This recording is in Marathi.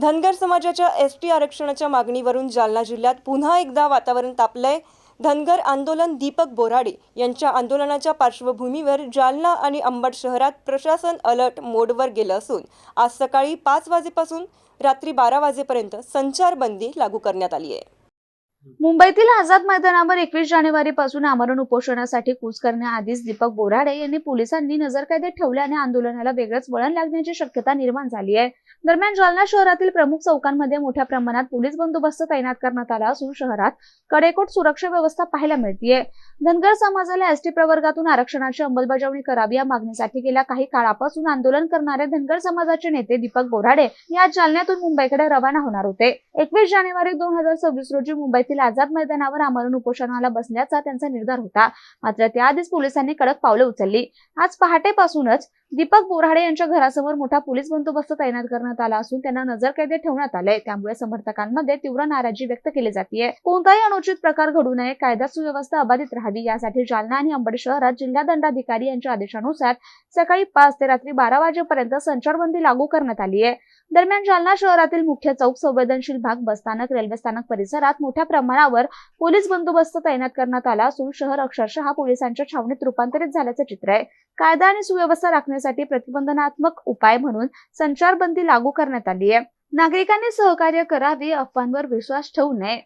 धनगर समाजाच्या एस टी आरक्षणाच्या मागणीवरून जालना जिल्ह्यात पुन्हा एकदा वातावरण तापलंय. धनगर आंदोलन दीपक बोराडे यांच्या आंदोलनाच्या पार्श्वभूमीवर जालना आणि अंबड शहरात प्रशासन अलर्ट मोडवर गेलं असून आज सकाळी पाच वाजेपासून रात्री बारा वाजेपर्यंत संचारबंदी लागू करण्यात आली आहे. मुंबईतील आझाद मैदानावर एकवीस जानेवारी पासून आमरण उपोषणासाठी कूच करण्याआधीच दीपक बोराडे यांनी पोलिसांनी नजरकैदेत ठेवल्याने आंदोलनाला वेगळंच वळण लागण्याची शक्यता निर्माण झाली आहे. दरम्यान जालना शहरातील प्रमुख चौकांमध्ये मोठ्या प्रमाणात पोलीस बंदोबस्त तैनात करण्यात आला असून शहरात कडेकोट सुरक्षा व्यवस्था पाहायला मिळतीये. धनगर समाजाला एसटी प्रवर्गातून आरक्षणाची अंमलबजावणी करावी या मागणीसाठी गेल्या काही काळापासून आंदोलन करणारे धनगर समाजाचे नेते दीपक बोराडे या जालन्यातून मुंबईकडे रवाना होणार होते. एकवीस जानेवारी दोन हजार सव्वीस रोजी मुंबईत येथील आझाद मैदानावर आमरण उपोषणाला बसण्याचा त्यांचा निर्धार होता. मात्र त्याआधीच पोलिसांनी कडक पावले उचलली. आज पहाटेपासूनच दीपक बोराडे यांच्या घरासमोर मोठा पोलीस बंदोबस्त तैनात करण्यात आला असून त्यांना नजरकैदेत ठेवण्यात आलंय. त्यामुळे समर्थकांमध्ये तीव्र नाराजी व्यक्त केली जाते कोणताही अनुचित प्रकार घडू नये कायदा सुव्यवस्था अबाधित राहावी यासाठी जालना आणि अंबड शहरात जिल्हा दंडाधिकारी यांच्या आदेशानुसार सकाळी पाच ते रात्री बारा वाजेपर्यंत संचारबंदी लागू करण्यात आली आहे. दरम्यान जालना शहरातील मुख्य चौक संवेदनशील भाग बसस्थानक रेल्वे स्थानक परिसरात मोठ्या प्रमाणावर पोलीस बंदोबस्त तैनात करण्यात आला असून शहर अक्षरशः पोलिसांच्या छावणीत रूपांतरित झाल्याचे चित्र आहे. कायदा आणि सुव्यवस्था राखण्यासाठी प्रतिबंधनात्मक उपाय म्हणून संचारबंदी लागू करण्यात आली आहे. नागरिकांनी सहकार्य करावे अफवांवर विश्वास ठेवू नये.